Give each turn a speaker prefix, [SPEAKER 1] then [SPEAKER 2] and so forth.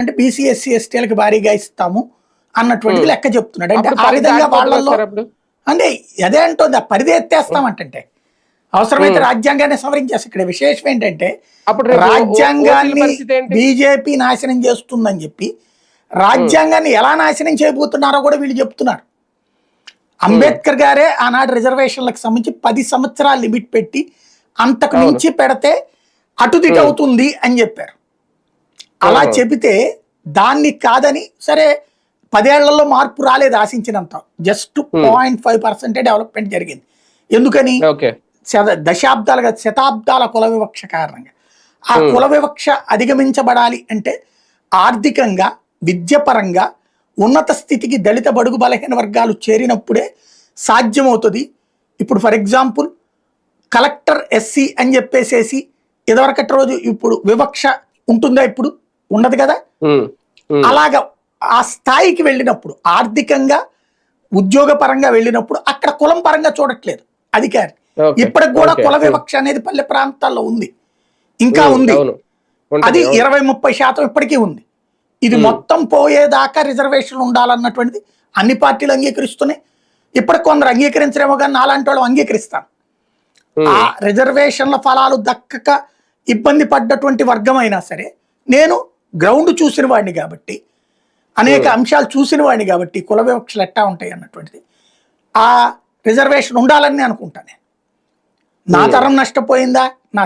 [SPEAKER 1] అంటే BC SC ఎస్టీలకు భారీగా ఇస్తాము అన్నటువంటి లెక్క చెప్తున్నాడు. అంటే ఆ విధంగా వాళ్ళల్లో
[SPEAKER 2] అప్పుడు?
[SPEAKER 1] అంటే అదే అంటుంది ఆ పరిధి ఎత్తేస్తామంటే అవసరమైతే రాజ్యాంగాన్ని సవరించేసి ఇక్కడ విశేషం ఏంటంటే రాజ్యాంగాన్ని? బీజేపీ నాశనం చేస్తుందని చెప్పి రాజ్యాంగాన్ని ఎలా నాశనం చేయబోతున్నారో కూడా వీళ్ళు చెప్తున్నారు. అంబేద్కర్ గారే ఆనాడు రిజర్వేషన్లకు సంబంధించి పది సంవత్సరాల లిమిట్ పెట్టి అంతకు. మించి పెడితే అటుదిట అవుతుంది అని చెప్పారు. అలా. చెబితే దాన్ని కాదని సరే పదేళ్ళలో మార్పు రాలేదు ఆశించినంత. జస్ట్ పాయింట్ ఫైవ్ పర్సెంటే డెవలప్మెంట్ జరిగింది. ఎందుకని? దశాబ్దాలుగా శతాబ్దాల కుల వివక్ష కారణంగా. ఆ కుల వివక్ష అధిగమించబడాలి అంటే ఆర్థికంగా విద్యపరంగా ఉన్నత స్థితికి దళిత బడుగు బలహీన వర్గాలు చేరినప్పుడే సాధ్యమవుతుంది. ఇప్పుడు ఫర్ ఎగ్జాంపుల్ కలెక్టర్ ఎస్సీ అని చెప్పేసేసి ఇదివరకటి రోజు ఇప్పుడు వివక్ష ఉంటుందా ఇప్పుడు? ఉండదు కదా? అలాగా ఆ స్థాయికి వెళ్ళినప్పుడు ఆర్థికంగా ఉద్యోగపరంగా వెళ్ళినప్పుడు అక్కడ కులం పరంగా చూడట్లేదు అధికారి. ఇప్పటికి కూడా కుల వివక్ష అనేది పల్లె ప్రాంతాల్లో ఉంది. ఇంకా ఉంది. అది. ఇరవై ముప్పై శాతం ఇప్పటికీ ఉంది. ఇది. మొత్తం పోయేదాకా రిజర్వేషన్ ఉండాలన్నటువంటిది అన్ని పార్టీలు అంగీకరిస్తున్నాయి. ఇప్పటికి కొందరు అంగీకరించరేమో కానీ నాలాంటి వాళ్ళు అంగీకరిస్తాను ఆ రిజర్వేషన్ల ఫలాలు దక్కక ఇబ్బంది పడ్డటువంటి వర్గం అయినా సరే నేను గ్రౌండ్ చూసిన వాడిని కాబట్టి అనేక అంశాలు చూసిన వాడిని కాబట్టి కుల వివక్షలు ఎట్టా ఉంటాయి అన్నటువంటిది. ఆ రిజర్వేషన్ ఉండాలని నేను అనుకుంటాను నేను. నా తరం నష్టపోయిందా? నా